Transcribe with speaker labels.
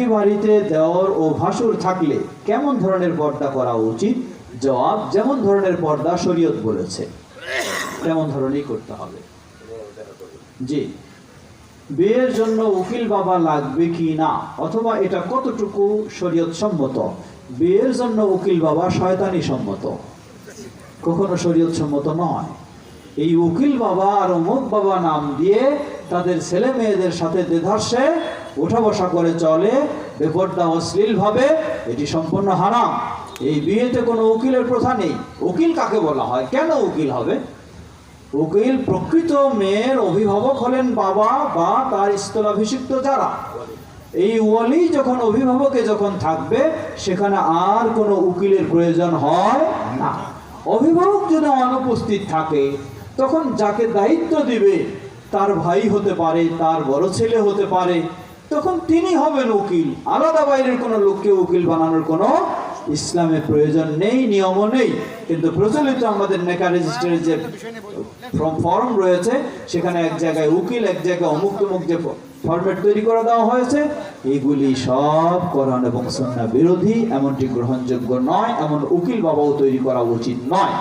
Speaker 1: একই বাড়িতে দেওর ও ভাসুর থাকলে কেমন ধরনের পর্দা করা উচিত? জবাব, যেমন ধরনের পর্দা শরীয়ত বলেছে, তেমন ধরনেরই করতে হবে। জি। বিয়ের জন্য উকিল বাবা লাগবে কি না? অথবা এটা কতটুকু শরীয়ত সম্মত বিয়ের জন্য উকিল বাবা শয়তানি সম্মত কখনো শরীয়ত সম্মত নয়। এই উকিল বাবা আর অমুক বাবা নাম দিয়ে তাদের ছেলে মেয়েদের সাথে দেধার্সে উঠা বসা করে চলে, বেপর্দা অশ্লীল ভাবে, এটি সম্পূর্ণ হারাম। এই বিয়েতে কোনো উকিলের প্রথা নেই। উকিল কাকে বলা হয়? কেন উকিল হবে? উকিল প্রকৃত মেয়ের অভিভাবক হলেন বাবা বা তার স্থলাভিষিক্ত যারা। এই ওয়ালি যখন অভিভাবকে যখন থাকবে, সেখানে আর কোনো উকিলের প্রয়োজন হয় না। অভিভাবক যদি অনুপস্থিত থাকে, তখন যাকে দায়িত্ব দিবে, তার ভাই হতে পারে, তার বড় ছেলে হতে পারে। তখন তিনি হবেন উকিল। আলাদা বাইরের কোনো লোককে উকিল বানানোর কোনো ইসলামের প্রয়োজন নেই, নিয়মও নেই। কিন্তু প্রচলিত আমাদের নেকা রেজিস্টারের যে ফর্ম রয়েছে, সেখানে এক জায়গায় উকিল, এক জায়গায় অমুক তমুক যে ফরম্যাট তৈরি করে দেওয়া হয়েছে, এগুলি সব কোরআন এবং সন্না বিরোধী, এমনটি গ্রহণযোগ্য নয়, এমন উকিল বাবাও তৈরি করা উচিত নয়।